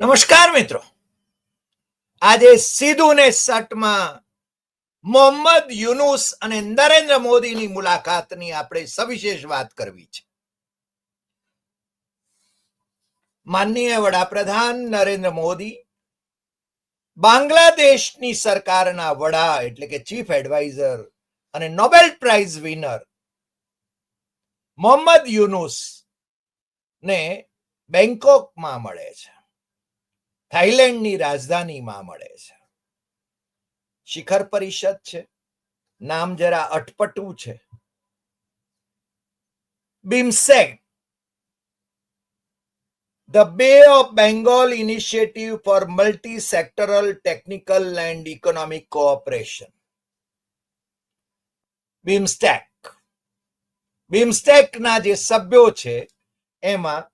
નમસ્કાર મિત્રો. આજે સીધું ને સટમાં મોહમ્મદ યુનુસ અને નરેન્દ્ર મોદીની મુલાકાતની આપણે સવિશેષ વાત કરવી છે. માનનીય વડાપ્રધાન નરેન્દ્ર મોદી બાંગ્લાદેશની સરકારના વડા એટલે કે ચીફ એડવાઇઝર અને Nobel prize winner Mohammad Yunus ને બેંકોકમાં મળે છે. થાઈલેન્ડની રાજધાનીમાં મળે છે. શિખર પરિષદ છે. નામ જરા અટપટું છે. BIMSTEC the bay of Bengal initiative for multi sectoral technical and economic cooperation. BIMSTEC. બિમસ્ટેકના જે સભ્યો છે, એમાં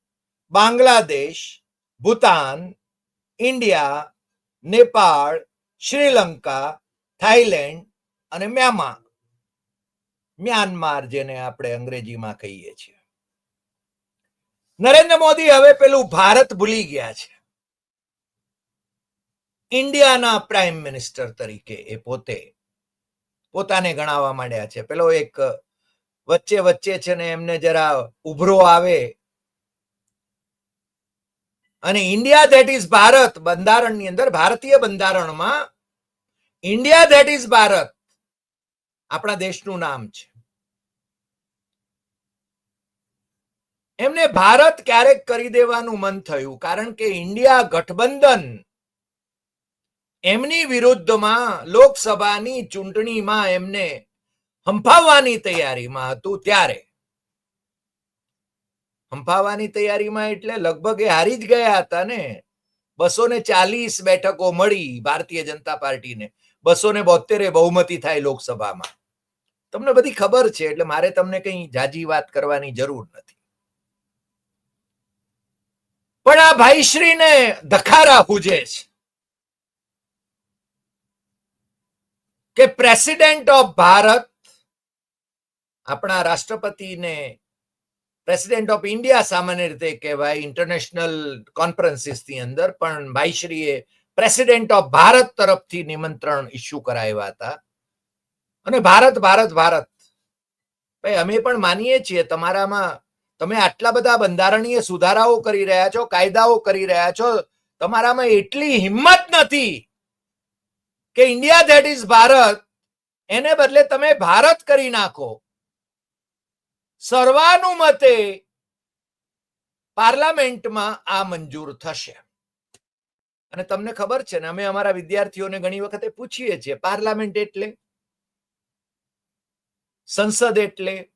બાંગ્લાદેશ, ભૂતાન ઇન્ડિયા, નેપાળ, શ્રીલંકા થાઈલેન્ડ અને મ્યાનમાર મ્યાનમાર જેને આપણે અંગ્રેજીમાં કહીએ છીએ. નરેન્દ્ર મોદી હવે પેલું ભારત ભૂલી ગયા છે. ઇન્ડિયાના પ્રાઇમ મિનિસ્ટર તરીકે એ પોતે પોતાને ગણાવવા માંડ્યા છે. પેલો એક વચ્ચે વચ્ચે છે ને એમને જરા ઉભરો આવે અને ઇન્ડિયા ધેટ ઇઝ ભારત બંધારણની અંદર ભારતીય બંધારણમાં ઇન્ડિયા ધેટ ઇઝ ભારત આપણા દેશનું નામ છે. એમને ભારત ક્યારેક કરી દેવાનું મન થયું કારણ કે ઇન્ડિયા ગઠબંધન એમની વિરુદ્ધમાં લોકસભાની ચૂંટણીમાં એમને હંફાવવાની તૈયારીમાં હતું ત્યારે. હંફાવવાની તૈયારીમાં એટલે લગભગ એ હારી જ ગયા હતા ને. બસો ને ચાલીસ બેઠકો મળી ભારતીય જનતા પાર્ટીને. બસો ને બોતેરે બહુમતી થાય લોકસભામાં. તમને બધી ખબર છે, એટલે મારે તમને કઈ જાજી વાત કરવાની જરૂર નથી. પણ આ ભાઈશ્રીને ધખારા પૂજે છે. કે પ્રેસિડેન્ટ ઓફ ભારત આપણા રાષ્ટ્રપતિને પ્રેસિડેન્ટ ઓફ ઇન્ડિયા સામાન્ય રીતે કહેવાય ઇન્ટરનેશનલ કોન્ફરન્સીસની અંદર, પણ ભાઈશ્રીએ પ્રેસિડેન્ટ ઓફ ભારત તરફથી નિમંત્રણ ઇસ્યુ કરાવ્યા હતા. અને ભારત ભારત ભારત. ભાઈ, અમે પણ માનીએ છીએ, તમારામાં તમે આટલા બધા બંધારણીય સુધારાઓ કરી રહ્યા છો, કાયદાઓ કરી રહ્યા છો, તમારામાં એટલી હિંમત નથી કે ઇન્ડિયા ધેટ ઇઝ ભારત, એને બદલે તમે ભારત કરી નાખો. સર્વાનુમતે પાર્લામેન્ટમાં આ મંજૂર થશે. અને તમને ખબર છે ને, અમે અમારા વિદ્યાર્થીઓને ઘણી વખતે પૂછીએ છીએ, પાર્લામેન્ટ એટલે? સંસદ એટલે?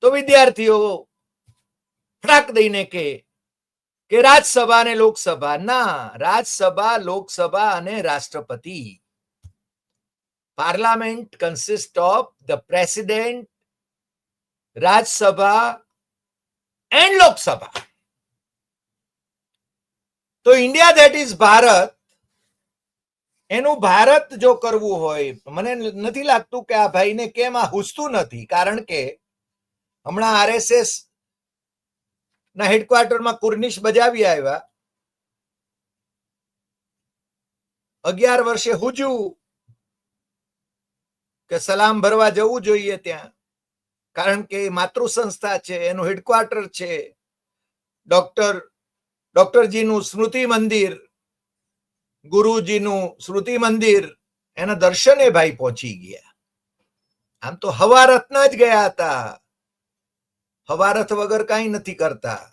તો વિદ્યાર્થીઓ ફટાક દઈને કે કે રાજ્યસભા અને લોકસભા. ના રાજ્યસભા લોકસભા અને રાષ્ટ્રપતિ. Parliament consist of the president Rajya Sabha and Lok Sabha. તો ઇન્ડિયા ધેટ ઇઝ ભારત, એનું ભારત જો કરવું હોય, મને નથી લાગતું કે આ ભાઈને કેમ આ હુસતું નથી, કારણ કે હમણાં આરએસએસ ના હેડક્વાર્ટરમાં કુર્નિશ બજાવી આવ્યા. અગિયાર વર્ષે હુજુ કે સલામ ભરવા જવું જોઈએ ત્યાં. કારણ કે એ માતૃ સંસ્થા છે, એનું હેડક્વાર્ટર છે. ડોક્ટર ડોક્ટરજીનું સ્મૃતિ મંદિર, ગુરુજીનું સ્મૃતિ મંદિર, એના દર્શને ભાઈ પહોંચી ગયા. આમ તો હવારથના જ ગયા હતા. હવારથ વગર કાંઈ નથી કરતા.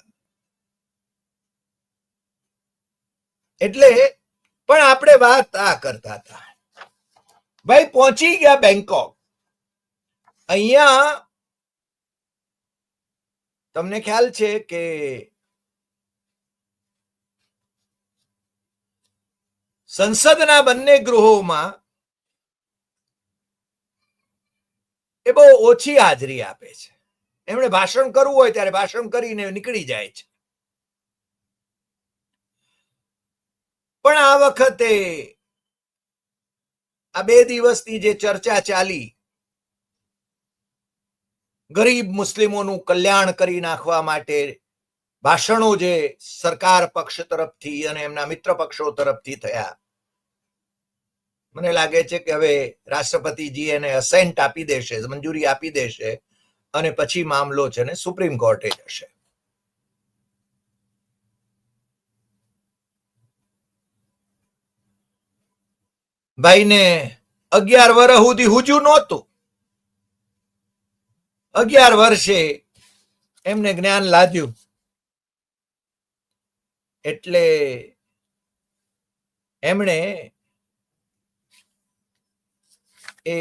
એટલે પણ આપણે વાત આ કરતા હતા. ભાઈ પહોંચી ગયા બેંકોક. અહીંયા તમને ખ્યાલ છે કે સંસદના બંને ગૃહોમાં એ બહુ ઓછી હાજરી આપે છે. એમણે ભાષણ કરવું હોય ત્યારે ભાષણ કરીને નીકળી જાય છે. પણ આ વખતે આ બે દિવસની જે ચર્ચા ચાલી ગરીબ મુસ્લિમોનું કલ્યાણ કરી નાખવા માટે ભાષણો જે સરકાર પક્ષ તરફથી અને એમના મિત્ર પક્ષો તરફથી થયા. મને લાગે છે કે હવે રાષ્ટ્રપતિજી એને અસેન્ટ આપી દેશે, મંજૂરી આપી દેશે અને પછી મામલો છે ને સુપ્રીમ કોર્ટે જશે. ભાઈને અગિયાર વર્ષ સુધી હુજુ નહોતું. અગિયાર વર્ષે એમને જ્ઞાન લાદ્યું. એટલે એમણે એ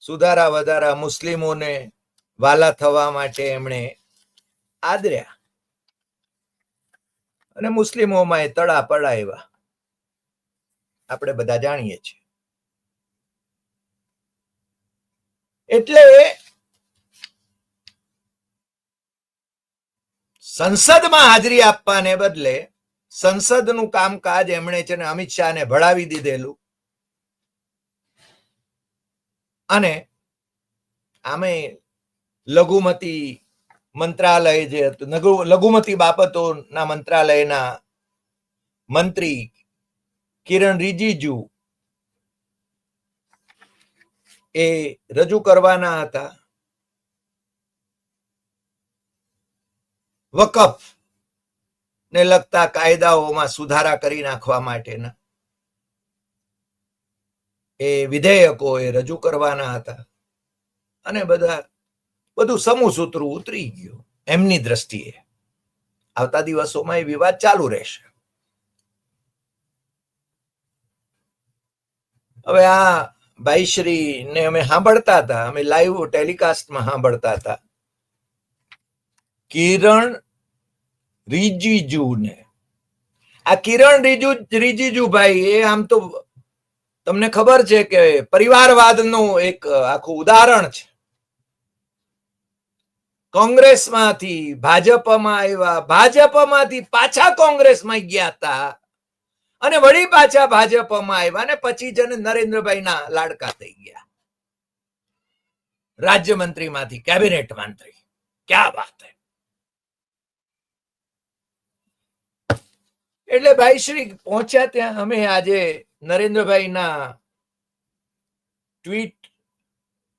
સુધારા વધારા મુસ્લિમોને વાલા થવા માટે એમણે આદર્યા. અને મુસ્લિમોમાં એ તળા પડાવ્યા આપણે બધા જાણીએ છીએ. એટલે સંસદમાં હાજરી આપવાને બદલે સંસદનું કામકાજ એમણે છે ને અમિત શાહને ભળાવી દીધેલું. અને આમે લઘુમતી મંત્રાલય જે હતું લઘુમતી બાબતોના મંત્રાલયના મંત્રી કિરણ રિજિજુ એ રજૂ કરવાના હતા. વકફ ને લગતા કાયદાઓમાં સુધારા કરી નાખવા માટેના એ વિધેયકો એ રજૂ કરવાના હતા. અને બધા, બધું સમૂહ સૂત્રું ઉતરી ગયું એમની દ્રષ્ટિએ. આવતા દિવસોમાં એ વિવાદ ચાલુ રહેશે. હવે આ ભાઈશ્રી ને અમે સાંભળતા હતા, અમે લાઈવ ટેલિકાસ્ટમાં સાંભળતા હતા. કિરણ રિજિજુ ને આ કિરણ રિજુ રિજિજુ ભાઈ એ આમ તો તમને ખબર છે કે પરિવારવાદનું એક આખું ઉદાહરણ છે. કોંગ્રેસમાંથી ભાજપમાં આવ્યા, ભાજપમાંથી પાછા કોંગ્રેસમાં ગયા હતા. અને વળી પાછા ભાજપમાં આવ્યા અને પછી જણ નરેન્દ્રભાઈ ના લાડકા થઈ ગયા. રાજ્યમંત્રીમાંથી, કેબિનેટ મંત્રી. ક્યાં વાત હે? એટલે ભાઈ શ્રી પહોંચ્યા ત્યાં અમે આજે નરેન્દ્રભાઈ ના ટ્વીટ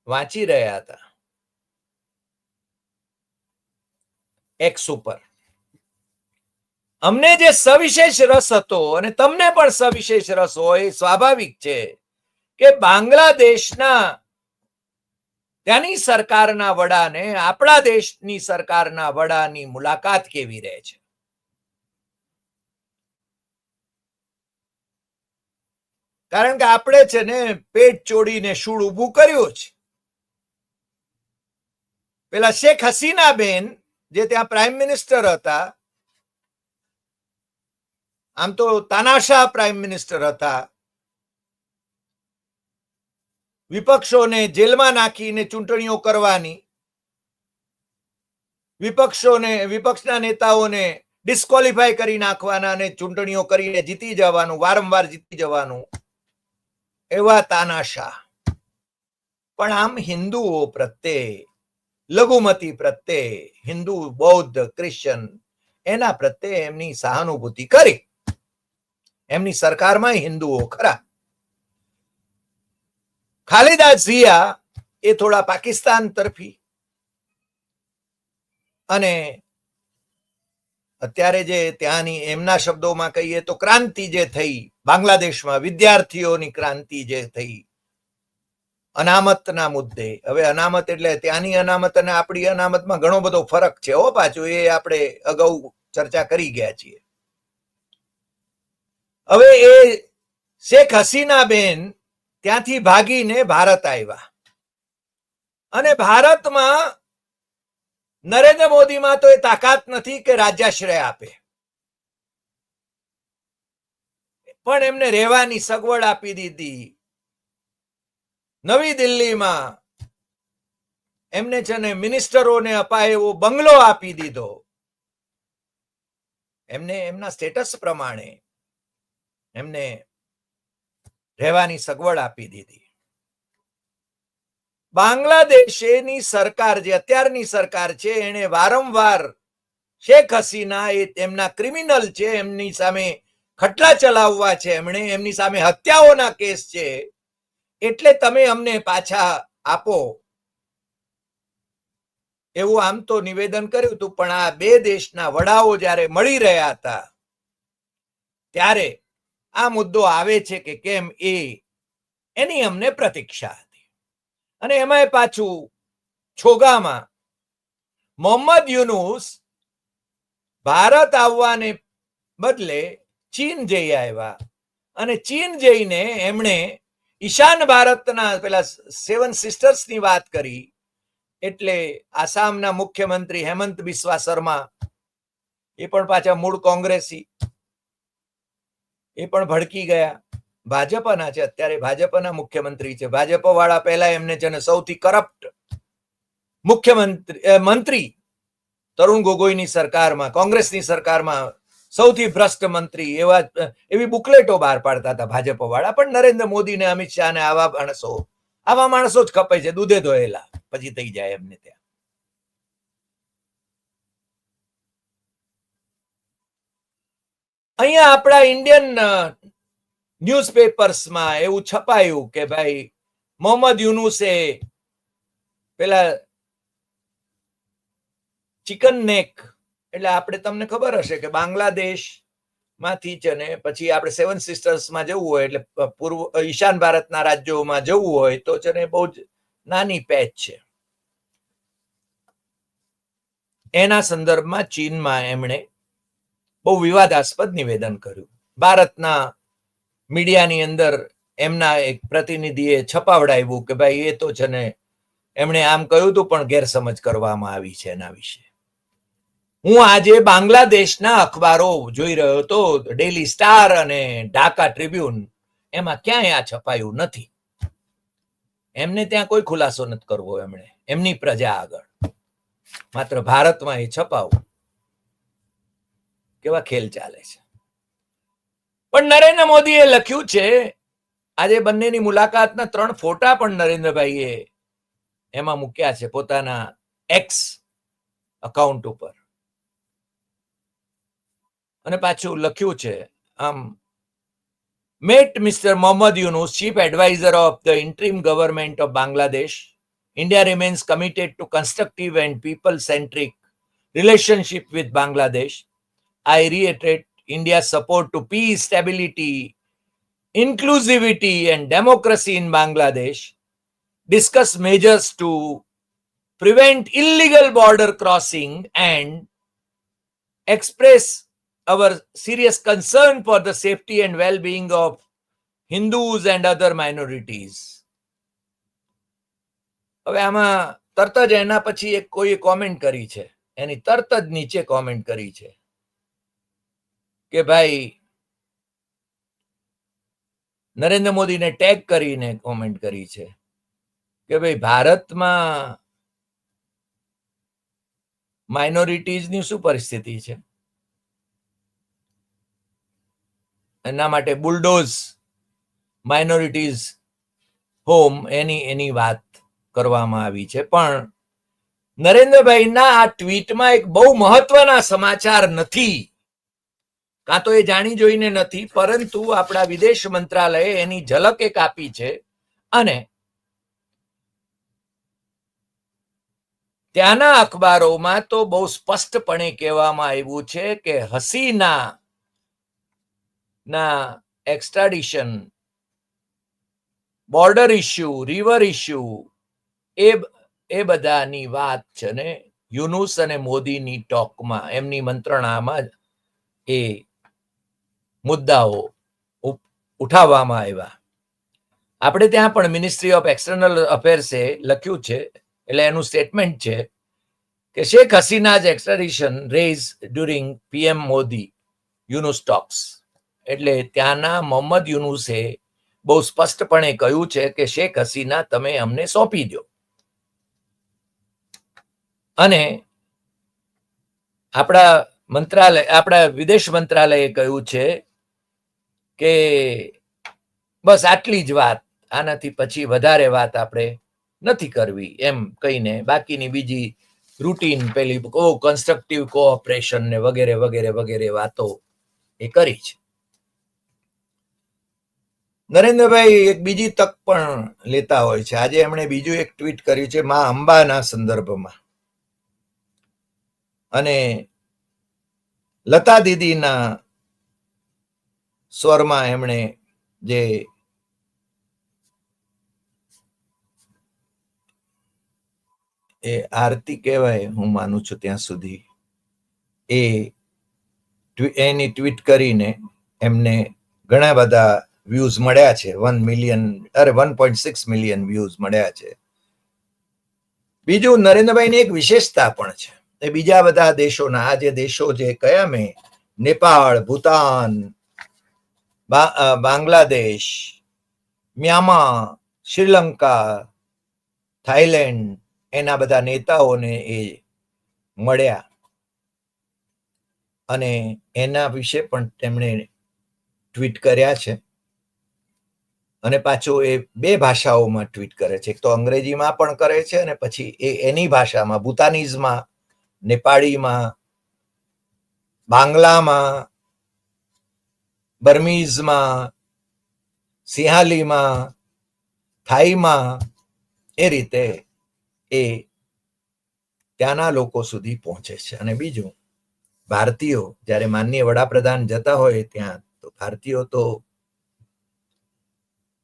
વાંચી રહ્યા હતા. એક્સ ઉપર. અમને જે સવિશેષ રસ હતો અને તમને પણ સવિશેષ રસ હોય સ્વાભાવિક છે કે બાંગ્લાદેશના ત્યાંની સરકારના વડાને આપણા દેશની સરકારના વડાની મુલાકાત કેવી રહે છે? કારણ કે આપણે છે ને પેટ ચોડીને શૂળ ઊભું કર્યું છે. પેલા શેખ હસીના બેન જે ત્યાં પ્રાઇમ મિનિસ્ટર હતા આમ તો તાનાશાહ પ્રાઇમ મિનિસ્ટર હતા. વિપક્ષોને જેલમાં નાખીને ચૂંટણીઓ કરવાની. વિપક્ષોને, વિપક્ષના નેતાઓને ડિસ્કોલિફાય કરી નાખવાના અને ચૂંટણીઓ કરીને જીતી જવાનું, વારંવાર જીતી જવાનું. એવા તાનાશાહ. પણ આમ હિન્દુઓ પ્રત્યે, લઘુમતી પ્રત્યે, હિન્દુ, બૌદ્ધ, ક્રિશ્ચન, એના પ્રત્યે એમની સહાનુભૂતિ કરી. એમની સરકારમાં હિન્દુઓ ખરા. ખાલિદા ઝિયા એ થોડા પાકિસ્તાન તરફી. અને અત્યારે જે ત્યાંની એમના શબ્દોમાં કહીએ તો ક્રાંતિ જે થઈ, બાંગ્લાદેશમાં વિદ્યાર્થીઓની ક્રાંતિ જે થઈ, અનામતના મુદ્દે. હવે અનામત એટલે ત્યાંની અનામત અને આપણી અનામતમાં ઘણો બધો ફરક છે. હો પાછું, એ આપણે અગાઉ ચર્ચા કરી ગયા છીએ. હવે એ શેખ હસીના બેન ત્યાંથી ભાગીને ભારત આવ્યા. અને ભારતમાં નરેન્દ્ર મોદીમાં તો એ તાકાત નથી કે રાજ્યાશ્રય આપે. પણ એમને રહેવાની સગવડ આપી દીધી. નવી દિલ્હીમાં એમને છે ને મિનિસ્ટરોને અપાય એવો બંગલો આપી દીધો. એમને એમના સ્ટેટસ પ્રમાણે એમને રહેવાની સગવડ આપી દીધી. બાંગ્લાદેશની સરકાર જે અત્યારની સરકાર છે એને વારંવાર શેખ હસીના એ તેમના ક્રિમિનલ છે, એમની સામે ખટલા ચલાવવા છે, એમણે એમની સામે હત્યાઓના કેસ છે. એટલે તમે અમને પાછા આપો. એવું આમ તો નિવેદન કર્યું હતું, પણ આ બે દેશના વડાઓ જ્યારે મળી રહ્યા હતા, ત્યારે આ મુદ્દો આવે છે કે કેમ એ એની અમને પ્રતીક્ષા હતી. અને એમાં પાછું છોગામાં મોહમ્મદ યુનુસ ભારત આવવાને બદલે ચીન જઈ આવ્યા. અને ચીન જઈને એમણે ઈશાન ભારતના પેલા સેવન સિસ્ટર્સની વાત કરી. એટલે આસામના મુખ્યમંત્રી હેમંત બિસ્વા શર્મા એ પણ પાછા મૂળ કોંગ્રેસી એ પણ ભડકી ગયા. ભાજપના છે, અત્યારે ભાજપના મુખ્યમંત્રી છે. ભાજપ વાળા પહેલા એમને છે ને સૌથી કરપ્ટ મુખ્યમંત્રી મંત્રી તરુણ ગોગોઈની સરકારમાં, કોંગ્રેસની સરકારમાં સૌથી ભ્રષ્ટ મંત્રી એવા એવી બુકલેટો બહાર પાડતા હતા ભાજપ વાળા પણ નરેન્દ્ર મોદી ને અમિત શાહ ને આવા માણસો આવા માણસો જ ખપે છે, દૂધે ધોયેલા. પછી થઈ જાય એમને ત્યાં. અહીંયા આપણા ઇન્ડિયન ન્યૂઝપેપર્સમાં એવું છપાયું કે ભાઈ મોહમ્મદ યુનુસે પેલા ચિકન નેક, એટલે આપણે તમને ખબર હશે કે બાંગ્લાદેશમાંથી છે ને પછી આપણે સેવન સિસ્ટર્સમાં જવું હોય એટલે પૂર્વ ઈશાન ભારતના રાજ્યોમાં જવું હોય તો છે ને બહુ જ નાની પેચ છે. એના સંદર્ભમાં ચીનમાં એમણે બહુ વિવાદાસ્પદ નિવેદન કર્યું. ભારતના મીડિયાની અંદર એમના એક પ્રતિનિધિએ છપાવડાવ્યું કે ભાઈ, એ તો છે ને એમણે આમ કહ્યું હતું, પણ ગેરસમજ કરવામાં આવી છે એના વિશે. હું આજે બાંગ્લાદેશના અખબારો જોઈ રહ્યો હતો ડેલી સ્ટાર અને ઢાકા ટ્રિબ્યુન એમાં ક્યાંય આ છપાયું નથી. એમને ત્યાં કોઈ ખુલાસો નથી કરવો એમણે. એમની પ્રજા આગળ. માત્ર ભારતમાં એ છપાવું. કેવા ખેલ ચાલે છે પણ નરેન્દ્ર મોદીએ લખ્યું છે આજે બંનેની મુલાકાતના ત્રણ ફોટા પણ નરેન્દ્રભાઈએ એમાં મૂક્યા છે પોતાના એક્સ અકાઉન્ટ ઉપર અને પાછું લખ્યું છે આમ met Mr. Mohammad Yunus, chief advisor of the interim government of Bangladesh. India remains committed to constructive and people-centric relationship with Bangladesh. I reiterate India's support to peace, stability, inclusivity, and democracy in Bangladesh. Discuss measures to prevent illegal border crossing and express our serious concern for the safety and well-being of Hindus and other minorities. હવે આમાં તરત જ એના પછી એક કોઈ comment કરી છે એની તરત જ નીચે કોમેન્ટ કરી છે કે ભાઈ, નરેન્દ્ર મોદીને ટેગ કરીને કોમેન્ટ કરી છે કે ભાઈ, ભારતમાં માઇનોરિટીઝની શું પરિસ્થિતિ છે? એના માટે બુલડોઝ માઇનોરિટીઝ હોમ એની એની વાત કરવામાં આવી છે. પણ નરેન્દ્રભાઈના આ ટ્વીટમાં એક બહુ મહત્વના સમાચાર નથી. કાં તો એ જાણી જોઈને નથી, પરંતુ આપણા વિદેશ મંત્રાલયે એની ઝલક એક આપી છે અને ત્યાંના અખબારોમાં તો બહુ સ્પષ્ટપણે કહેવામાં આવ્યું છે કે હસીના ના extradition, border issue, river issue, એ એ બધાની વાત છે ને, યુનુસ અને મોદીની ટોકમાં, એમની મંત્રણામાં એ મુદ્દાઓ ઉઠાવવામાં આવ્યા. આપણે ત્યાં પણ મિનિસ્ટ્રી ઓફ એક્સટર્નલ અફેર્સે લખ્યું છે, એટલે એનું સ્ટેટમેન્ટ છે કે Sheikh Hasina's extradition raise during PM Modi Yunus talks. એટલે ત્યાંના મોહમ્મદ યુનુસે બહુ સ્પષ્ટપણે કહ્યું છે કે શેખ હસીના તમે અમને સોંપી દો અને આપણા મંત્રાલય, આપણા વિદેશ મંત્રાલયે કહ્યું છે કે બસ આટલી જ વાત, આનાથી પછી વધારે વાત આપણે નથી કરવી, એમ કહીને બાકીની બીજી રૂટીન પેલી કો કન્સ્ટ્રક્ટિવ કોઓપરેશન ને વગેરે વગેરે વગેરે વાતો એ કરી છે. નરેન્દ્રભાઈ એક બીજી તક પણ લેતા હોય છે. આજે એમણે બીજું એક ટ્વીટ કર્યું છે, માં અંબાના સંદર્ભમાં. અને લતા દીદીના સ્વરમાં એમણે જે એ આરતી કહેવાય, હું માનું છું ત્યાં સુધી, એ એની ટ્વીટ કરીને એમને ઘણા બધા વ્યૂઝ મળ્યા છે. વન મિલિયન અરે one point six million views મળ્યા છે. બીજું નરેન્દ્રભાઈની એક વિશેષતા પણ છે. એ બીજા બધા દેશોના, આ જે દેશો જે કયા મેં? નેપાળ, ભૂતાન બાંગ્લાદેશ મ્યામા શ્રીલંકા થાઈલેન્ડ એના બધા નેતાઓને એ મળ્યા. અને એના વિશે પણ તેમણે ટ્વીટ કર્યા છે. અને પાછું એ બે ભાષાઓમાં ટ્વીટ કરે છે. એક તો અંગ્રેજીમાં પણ કરે છે અને પછી એ એની ભાષામાં, ભૂતાનીઝમાં, નેપાળીમાં, બાંગ્લામાં બર્મીઝમાં, સિંહાલીમાં, થાઈમાં, એ રીતે એ ત્યાંના લોકો સુધી પહોંચે છે. અને બીજું, ભારતીયો જ્યારે માનનીય વડાપ્રધાન જતા હોય ત્યાં, તો ભારતીયો તો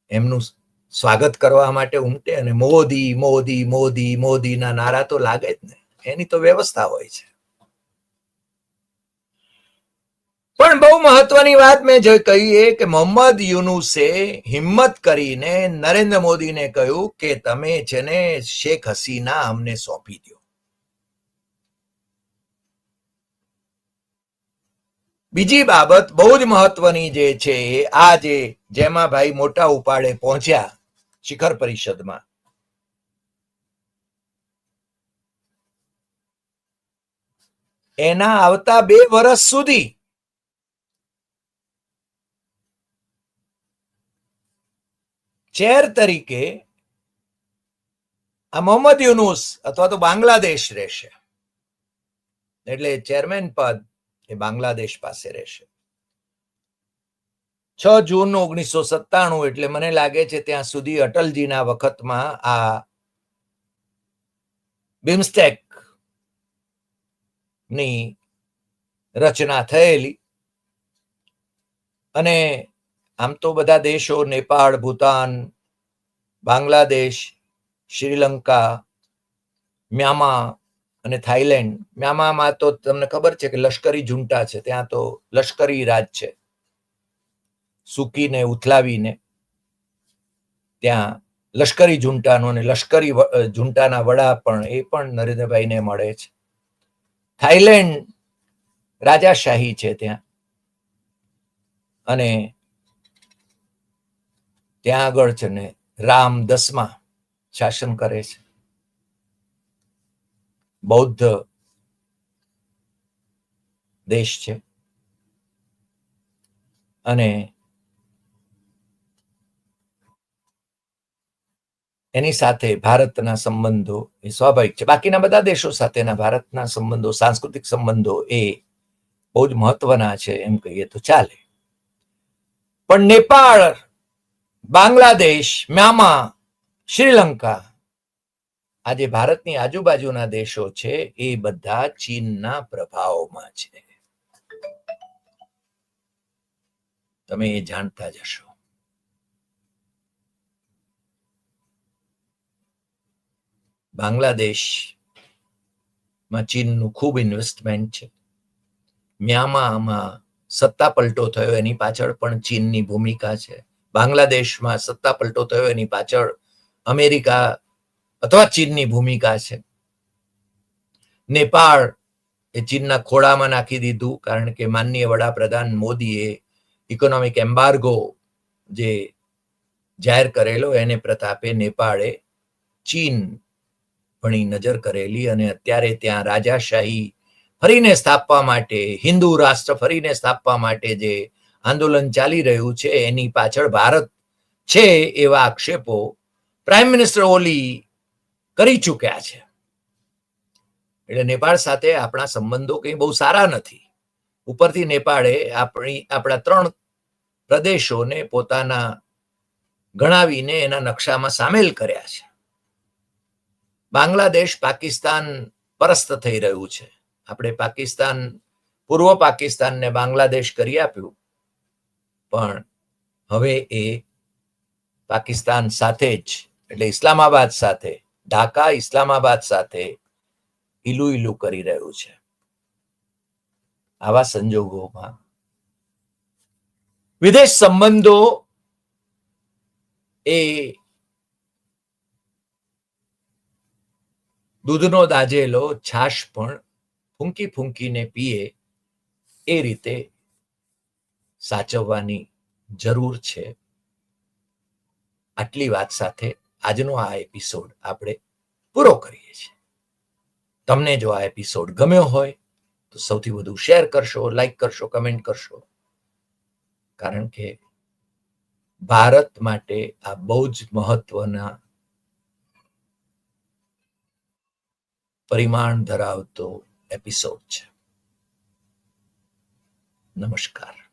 એમનું સ્વાગત કરવા માટે ઉમટે અને મોદી મોદી મોદી, મોદીના નારા તો લાગે જ ને. એની તો વ્યવસ્થા હોય છે. પણ બહુ મહત્વની વાત મેં જે કહી એ કે મોહમ્મદ યુનુસે હિંમત કરીને નરેન્દ્ર મોદીને કહ્યું કે તમે છે ને શેખ હસીના અમને સોંપી દો બીજી બાબત બહુ જ મહત્વની જે છે આ જે જેમાં ભાઈ મોટા ઉપાડે પહોંચ્યા શિખર પરિષદમાં. એના આવતા બે વર્ષ સુધી ચેર તરીકે આ મોહમ્મદ યુનુસ અથવા તો બાંગ્લાદેશ રહેશે. એટલે ચેરમેન પદ એ બાંગ્લાદેશ પાસે રહેશે. છ જૂન ઓગણીસો સત્તાણું એટલે મને લાગે છે ત્યાં સુધી અટલજીના વખતમાં આ બિમસ્ટેકની રચના થયેલી. અને આમ તો બધા દેશો, નેપાળ, ભૂતાન, બાંગ્લાદેશ, શ્રીલંકા મ્યામા અને થાઈલેન્ડ મ્યામામાં તો તમને ખબર છે કે લશ્કરી ઝુંટા છે. ત્યાં તો લશ્કરી રાજ છે. સૂકીને, ઉથલાવીને ત્યાં લશ્કરી ઝુંટાનો અને લશ્કરી ઝુંટાના વડા પણ એ પણ નરેન્દ્રભાઈને મળે છે. થાઈલેન્ડ રાજાશાહી છે ત્યાં. અને ત્યાં આગળ છે ને રામ દસમા શાસન કરે છે. બૌદ્ધ દેશ છે. અને એની સાથે ભારતના સંબંધો એ સ્વાભાવિક છે. બાકીના બધા દેશો સાથેના ભારતના સંબંધો, સાંસ્કૃતિક સંબંધો એ બહુ જ મહત્વના છે એમ કહીએ તો ચાલે. પણ નેપાળ બાંગ્લાદેશ મ્યામા શ્રીલંકા. આજે ભારતની આજુબાજુના દેશો છે, એ બધા ચીનના પ્રભાવમાં છે. તમે એ જાણતા જશો બાંગ્લાદેશમાં ચીનનું ખૂબ ઇન્વેસ્ટમેન્ટ છે. મ્યામામાં સત્તા પલટો થયો, એની પાછળ પણ ચીનની ભૂમિકા છે. બાંગ્લાદેશમાં સત્તા પલટો થયો, એની પાછળ અમેરિકા અથવા ચીનની ભૂમિકા છે. નેપાળ એ ચીનના ખોળામાં નાખી દીધું કારણ કે માનનીય વડાપ્રધાન મોદીએ ઇકોનોમિક એમ્બાર્ગો જે જાહેર કરેલો, એને પ્રતાપે નેપાળે ચીન ભણી નજર કરેલી અને અત્યારે ત્યાં રાજાશાહી ફરીને સ્થાપવા માટે, હિન્દુ રાષ્ટ્ર ફરીને સ્થાપવા માટે જે આંદોલન ચાલી રહ્યું છે, એની પાછળ ભારત છે એવા આક્ષેપો પ્રાઇમ મિનિસ્ટર ઓલી કરી ચૂક્યા છે. એટલે નેપાળ સાથે આપણા સંબંધો કંઈ બહુ સારા નથી. ઉપરથી નેપાળે આપણી, આપણા ત્રણ પ્રદેશોને પોતાના ગણાવીને એના નકશામાં સામેલ કર્યા છે. બાંગ્લાદેશ પાકિસ્તાન પરસ્ત થઈ રહ્યું છે. આપણે પાકિસ્તાન, પૂર્વ પાકિસ્તાનને બાંગ્લાદેશ કરી આપ્યું. પણ હવે એ પાકિસ્તાન સાથે જ, એટલે ઇસ્લામાબાદ સાથે, ઢાકા ઇસ્લામાબાદ સાથે ઈલું ઈલું કરી રહ્યું છે. આવા સંજોગોમાં વિદેશ સંબંધો એ દૂધનો દાજેલો છાશ પણ ફૂંકી ફૂંકીને પીએ એ રીતે સાચવવાની જરૂર છે. આટલી વાત સાથે આજનો આ એપિસોડ આપણે પૂરો કરીએ છીએ. તમને જો આ એપિસોડ ગમ્યો હોય, તો સૌથી વધુ શેર કરશો લાઈક કરશો કમેન્ટ કરશો. કારણ કે ભારત માટે આ બહુ જ મહત્વના પરિમાણ ધરાવતો એપિસોડ છે. નમસ્કાર.